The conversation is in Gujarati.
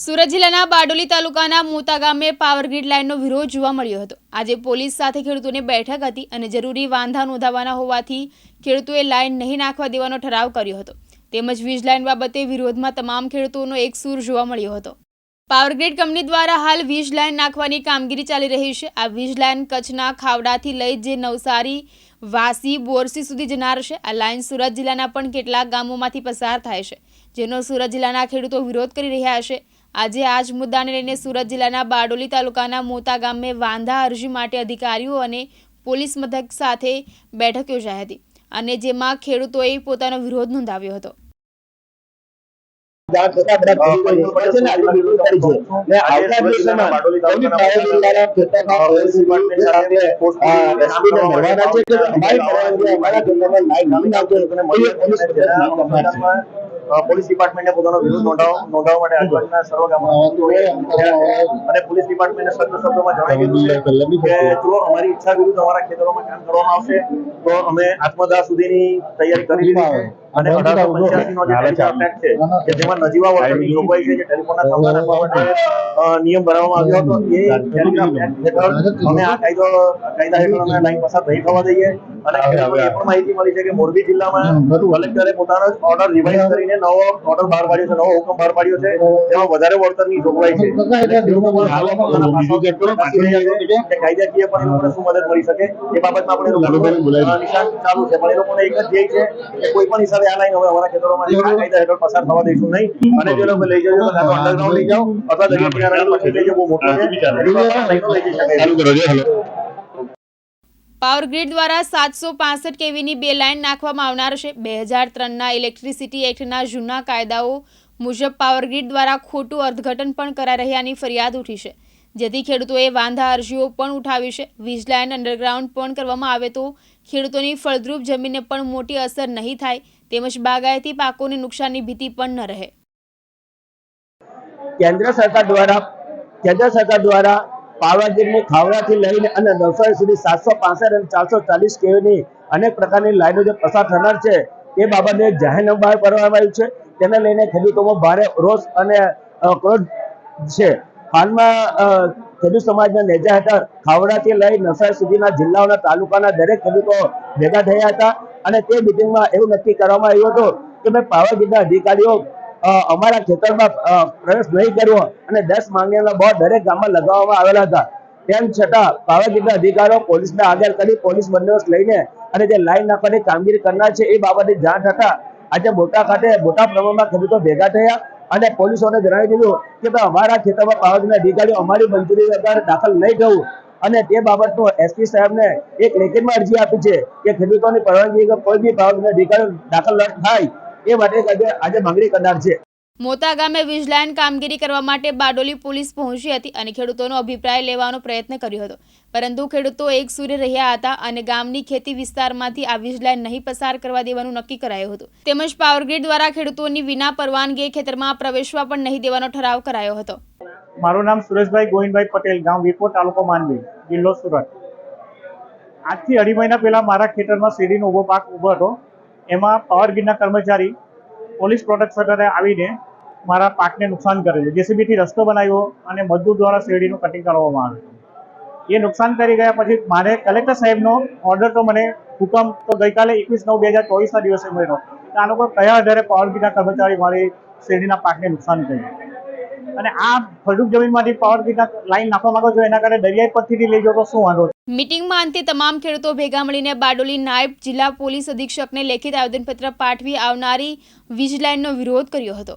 સુરત જિલ્લાના બારડોલી તાલુકાના મોતા ગામે પાવર ગ્રીડ લાઇનનો વિરોધ જોવા મળ્યો હતો. આજે પોલીસ સાથે ખેડૂતોની બેઠક હતી અને જરૂરી વાંધા નોંધાવવાના હોવાથી ખેડૂતોએ લાઇન નહીં નાખવા દેવાનો ઠરાવ કર્યો હતો. તેમજ વીજ લાઇન બાબતે વિરોધમાં તમામ ખેડૂતોનો એક સૂર જોવા મળ્યો હતો. પાવર ગ્રીડ કંપની દ્વારા હાલ વીજ લાઇન નાખવાની કામગીરી ચાલી રહી છે. આ વીજ લાઇન કચ્છના ખાવડાથી લઈ જે નવસારી, વાસી, બોરસી સુધી જનાર છે. આ લાઇન સુરત જિલ્લાના પણ કેટલાક ગામોમાંથી પસાર થાય છે, જેનો સુરત જિલ્લાના ખેડૂતો વિરોધ કરી રહ્યા છે. આજે આ જ મુદ્દાને લઈને સુરત જિલ્લાના બારડોલી તાલુકાના મોતા ગામે વાંધા અરજી માટે અધિકારીઓ અને પોલીસ મથક સાથે બેઠક યોજાઈ હતી અને જેમાં ખેડૂતોએ પોતાનો વિરોધ નોંધાવ્યો હતો. અમારી પોલીસ ડિપાર્ટમેન્ટને પોતાનો વિરોધ નોંધાવ નોંધાવવા માટે આજુબાજુના સર્વ ગામોના અને પોલીસ ડિપાર્ટમેન્ટને સત્ય શબ્દોમાં જણાવી દીધું છે કે જો અમારી ઈચ્છા વિરુદ્ધ અમારા ખેતરોમાં કામ કરવામાં આવશે તો અમે આત્મદાહ સુધીની તૈયારી કરી લીધી છે અને અઢારસો પંચ્યાસી નો જે એક્ટ છે કે જેમાં નજીવા વળતરની જોગવાઈ છે જે ટેલિફોનના થાંભલા નાખવા માટે નિયમ બનાવવામાં આવ્યો હતો એ ટેલિગ્રામ એક્ટ હેઠળ અમે આ કાયદો કાયદા હેઠળ અમે લાઈન પસાર નહીં થવા દઈએ. અને ખેડૂતોને એ પણ માહિતી મળી છે કે મોરબી જિલ્લામાં કલેક્ટરે પોતાનો ઓર્ડર રિવાઇઝ કરીને નવો ઓર્ડર બહાર પાડ્યો છે નવો હુકમ બહાર પાડ્યો છે. જેમાં વધારે વળતરની જોગવાઈ છે. કાયદાકીય પણ એ લોકોને શું મદદ મળી શકે? એ બાબતમાં પણ એ નિશાન ચાલુ છે. પણ એ લોકોને એક જ ધ્યેય છે કે કોઈ પણ હિસાબે આ લાઈન હવે અમારા ખેતરોમાં આ કાયદા હેઠળ પસાર થવા દઈશું નહીં. અને જો લોકો લઈ જજો તો કાં તો અંડરગ્રાઉન્ડ લઈ જાઓ અથવા દરિયા મશીન લઈ જાઓ બહુ મોટું છે. પાવર ગ્રીડ દ્વારા સાતસો પાસઠ કેવીની બે લાઇન નાખવામાં આવનાર છે. બે હજાર ત્રણના ઇલેક્ટ્રિસિટી એક્ટના જૂના કાયદાઓ મુજબ પાવર ગ્રીડ દ્વારા ખોટું અર્થઘટન પણ કરાઈ રહ્યાની ફરિયાદ ઉઠી છે. જેથી ખેડૂતોએ વાંધા અરજીઓ પણ ઉઠાવી છે. વીજ લાઇન અંડરગ્રાઉન્ડ પણ કરવામાં આવે તો ખેડૂતોની ફળદ્રુપ જમીનને પણ મોટી અસર નહીં થાય. તેમજ બાગાયતી પાકોને નુકસાનની ભીતિ પણ ન રહે. કેન્દ્ર સરકાર દ્વારા, કેન્દ્ર સરકાર દ્વારા પાવાગીરની ખાવડાથી લઈને અને નવસારી સુધી સાતસો પાસઠ અને ચારસો ચાલીસ કેવીની અનેક પ્રકારની લાઈનો જે પસાર થનાર છે, એ બાબતે જાહેરનામું બહાર પાડવામાં આવ્યું છે. તેને લઈને ખેડૂતોમાં ભારે રોષ અને ક્રોધ છે. હાલમાં ખેડૂત સમાજના નેજા હેઠળ ખાવડાથી લઈ નવસારી સુધીના જિલ્લાઓના તાલુકાના દરેક ખેડૂતો ભેગા થયા હતા અને તે મિટિંગમાં એવું નક્કી કરવામાં આવ્યું હતું કે ભાઈ પાવાગઢના અધિકારીઓ અમારા ખેતરમાં પ્રવેશ નહીં કર્યો અને દસ માંગણીઓના બોર્ડ દરેક ગામમાં લગાવવામાં આવેલા હતા. તેમ છતાં પાવાગઢના અધિકારીઓ પોલીસને આગળ કરી પોલીસ બંદોબસ્ત લઈને અને જે લાઈન નાખવાની કામગીરી કરનાર છે એ બાબતે જાણ થતા આજે મોટા ખાતે, મોટા પ્રમાણમાં ખેડૂતો ભેગા થયા અને પોલીસોને જણાવી દીધું કે ભાઈ અમારા ખેતરમાં પાવાગઢના અધિકારીઓ અમારી મંજૂરી વગર દાખલ નહીં થવું અને તે બાબતનું એસપી સાહેબને એક લેખિતમાં અરજી આપી છે કે ખેડૂતોની પરવાનગી કોઈ બી પાવાગઢના અધિકારીઓ દાખલ ન થાય. એ માટે આજે માંગણી કરનાર છે. મોતા ગામે વીજલાઇન કામગીરી કરવા માટે બારડોલી પોલીસ પહોંચી હતી અને ખેડૂતોનો અભિપ્રાય લેવાનો પ્રયત્ન કર્યો હતો. પરંતુ ખેડૂતો એક સૂર્ય રહ્યા હતા અને ગામની ખેતી વિસ્તારમાંથી આ વીજલાઇન નહીં પસાર કરવા દેવાનું નક્કી કરાયું હતું. તેમજ પાવરગ્રીડ દ્વારા ખેડૂતોની વિના પરવાનગી ખેતરમાં પ્રવેશવા પણ નહીં દેવાનો ઠરાવ કરાયો હતો. મારું નામ સુરેશભાઈ ગોવિંદભાઈ પટેલ, ગામ વિપો તાલુકો માંડવી જિલ્લો સુરત. આજથી અઢી મહિના પહેલા મારા ખેતરમાં શેરડીનો ઊભો પાક ઊભો હતો. એમાં પાવર ગ્રીડના કર્મચારી પોલીસ પ્રોટેક્શન આવીને મારા પાકને નુકસાન કરે છે. જેસીબીથી રસ્તો બનાવ્યો અને મજદૂર દ્વારા શેરડીનું કટિંગ કરવામાં આવ્યું એ નુકસાન કરી ગયા પછી મારે કલેક્ટર સાહેબનો ઓર્ડર તો મને હુકમ તો ગઈકાલે એકવીસ નવ બે હજાર ચોવીસના દિવસે મળ્યો. કે આ લોકો કયા આધારે પાવર ગ્રીડના કર્મચારી મારી શેરડીના પાકને નુકસાન કર્યું? અને આ ફળદ્રુપ જમીનમાંથી પાવર ગ્રીડના લાઈન નાખવા માંગો છો, એના કારણે દરિયાઈ પરથી લઈ જાઓ તો શું વાંધો? મીટિંગમાં અંતે તમામ ખેડૂતો ભેગા મળીને બારડોલી નાયબ જિલ્લા પોલીસ અધિક્ષકને લેખિત આવેદનપત્ર પાઠવી આવનારી વીજ લાઇનનો વિરોધ કર્યો હતો.